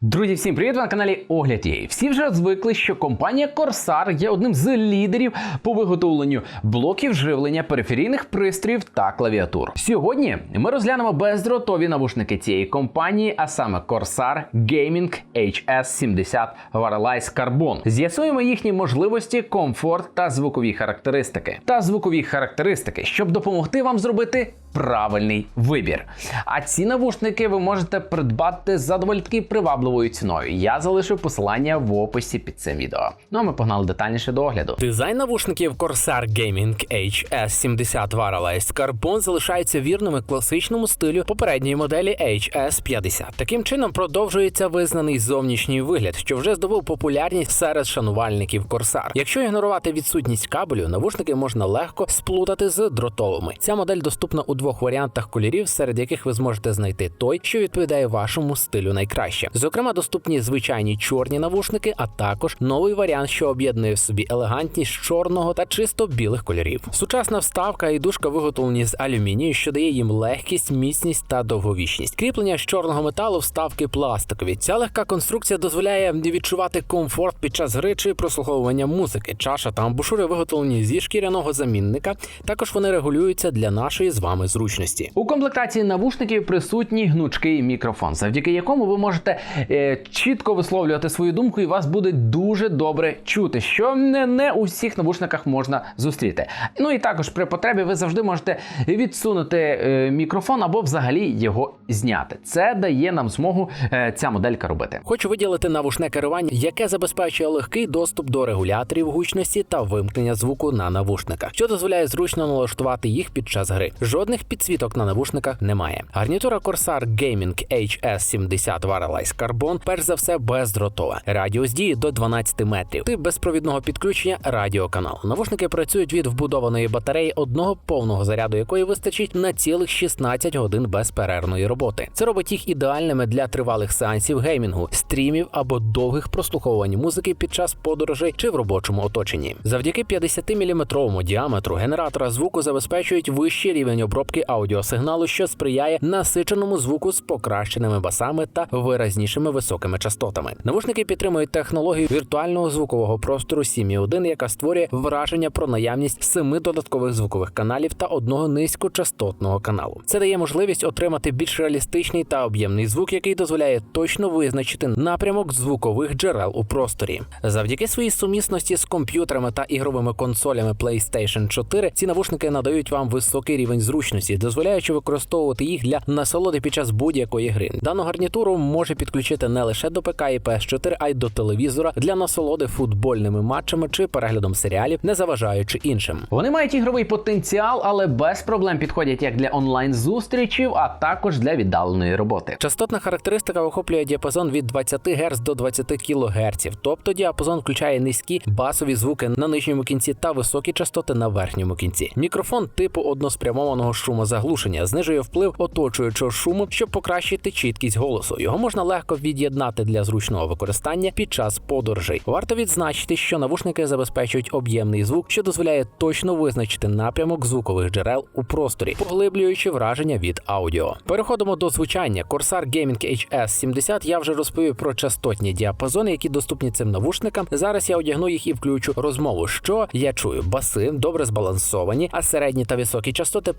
Друзі, всім привіт! Ви на каналі Огляд Єї. Всі вже звикли, що компанія Corsair є одним з лідерів по виготовленню блоків живлення периферійних пристроїв та клавіатур. Сьогодні ми розглянемо бездротові навушники цієї компанії, а саме Corsair Gaming HS70 Wireless Carbon. З'ясуємо їхні можливості, комфорт та звукові характеристики. Та звукові характеристики, щоб допомогти вам зробити правильний вибір. А ці навушники ви можете придбати за таки привабливою ціною. Я залишу посилання в описі під цим відео. Ну а ми погнали детальніше до огляду. Дизайн навушників Corsair Gaming HS70 Wireless Carbon залишається вірними класичному стилю попередньої моделі HS50. Таким чином продовжується визнаний зовнішній вигляд, що вже здобув популярність серед шанувальників Corsair. Якщо ігнорувати відсутність кабелю, навушники можна легко сплутати з дротовими. Ця модель доступна у двох варіантах кольорів, серед яких ви зможете знайти той, що відповідає вашому стилю найкраще. Зокрема, доступні звичайні чорні навушники, а також новий варіант, що об'єднує в собі елегантність чорного та чисто білих кольорів. Сучасна вставка і дужка виготовлені з алюмінію, що дає їм легкість, міцність та довговічність. Кріплення з чорного металу, вставки пластикові. Ця легка конструкція дозволяє відчувати комфорт під час гри чи прослуховування музики. Чаша та амбушури виготовлені зі шкіряного замінника. Також вони регулюються для нашої з вами зручності. У комплектації навушників присутній гнучкий мікрофон, завдяки якому ви можете е, чітко висловлювати свою думку, і вас буде дуже добре чути, що не, не у всіх навушниках можна зустріти. Ну і також при потребі ви завжди можете відсунути е, мікрофон або взагалі його зняти. Це дає нам змогу е, ця моделька робити. Хочу виділити навушне керування, яке забезпечує легкий доступ до регуляторів гучності та вимкнення звуку на навушниках, що дозволяє зручно налаштувати їх під час гри. Жодних підсвіток на навушниках немає. Гарнітура Corsair Gaming HS70 Wireless Carbon перш за все бездротова. Радіус дії до 12 метрів. Тип безпровідного підключення радіоканал. Навушники працюють від вбудованої батареї одного повного заряду, якої вистачить на цілих 16 годин безперервної роботи. Це робить їх ідеальними для тривалих сеансів геймінгу, стрімів або довгих прослуховувань музики під час подорожей чи в робочому оточенні. Завдяки 50-мм діаметру генератора звуку забезпечують вищий рівень обробки аудіосигналу, що сприяє насиченому звуку з покращеними басами та виразнішими високими частотами. Навушники підтримують технологію віртуального звукового простору 7.1, яка створює враження про наявність семи додаткових звукових каналів та одного низькочастотного каналу. Це дає можливість отримати більш реалістичний та об'ємний звук, який дозволяє точно визначити напрямок звукових джерел у просторі. Завдяки своїй сумісності з комп'ютерами та ігровими консолями PlayStation 4 ці навушники надають вам високий рівень зручності, дозволяючи використовувати їх для насолоди під час будь-якої гри. Дану гарнітуру може підключити не лише до ПК і PS4, а й до телевізора для насолоди футбольними матчами чи переглядом серіалів, не заважаючи іншим. Вони мають ігровий потенціал, але без проблем підходять як для онлайн зустрічів, а також для віддаленої роботи. Частотна характеристика охоплює діапазон від 20 Гц до 20 кГц, тобто діапазон включає низькі басові звуки на нижньому кінці та високі частоти на верхньому кінці. Мікрофон типу односпрямованого шумозаглушення знижує вплив оточуючого шуму, щоб покращити чіткість голосу. Його можна легко від'єднати для зручного використання під час подорожей. Варто відзначити, що навушники забезпечують об'ємний звук, що дозволяє точно визначити напрямок звукових джерел у просторі, поглиблюючи враження від аудіо. Переходимо до звучання. Corsair Gaming HS70 я вже розповів про частотні діапазони, які доступні цим навушникам. Зараз я одягну їх і включу розмову. Що я чую? Баси добре збалансовані, а середні та високі частоти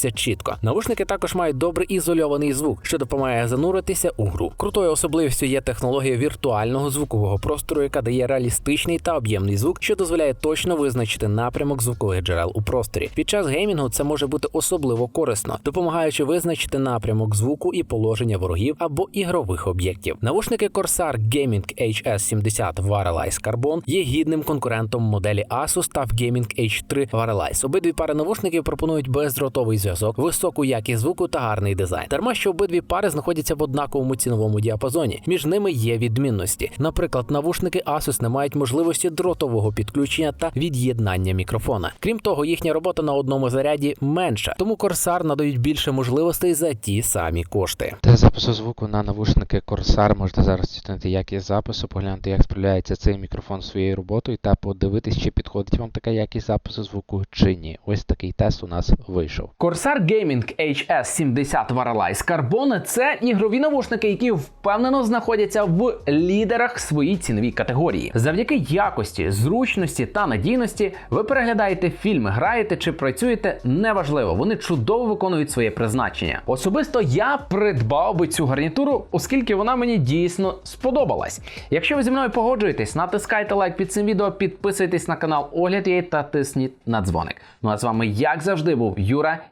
передаються чітко. Навушники також мають добре ізольований звук, що допомагає зануритися у гру. Крутою особливістю є технологія віртуального звукового простору, яка дає реалістичний та об'ємний звук, що дозволяє точно визначити напрямок звукових джерел у просторі. Під час геймінгу це може бути особливо корисно, допомагаючи визначити напрямок звуку і положення ворогів або ігрових об'єктів. Навушники Corsair Gaming HS70 Wireless Carbon є гідним конкурентом моделі Asus TUF Gaming H3 Wireless. Обидві пари навушників пропонують бездротовий зв'язок, високу якість звуку та гарний дизайн. Дарма що обидві пари знаходяться в однаковому ціновому діапазоні. Між ними є відмінності. Наприклад, навушники Asus не мають можливості дротового підключення та від'єднання мікрофона. Крім того, їхня робота на одному заряді менша, тому Corsair надають більше можливостей за ті самі кошти. Для запису звуку на навушники Corsair можете зараз оцінити якість запису, поглянути, як справляється цей мікрофон своєю роботою та подивитись, чи підходить вам така якість запису звуку чи ні. Ось такий тест у нас вийшов. Corsair Gaming HS70 Wireless Carbon – це ігрові навушники, які впевнено знаходяться в лідерах своїй ціновій категорії. Завдяки якості, зручності та надійності ви переглядаєте фільми, граєте чи працюєте неважливо. Вони чудово виконують своє призначення. Особисто я придбав би цю гарнітуру, оскільки вона мені дійсно сподобалась. Якщо ви зі мною погоджуєтесь, натискайте лайк під цим відео, підписуйтесь на канал Огляд Є та тисніть на дзвоник. Ну а з вами, як завжди, був Юра,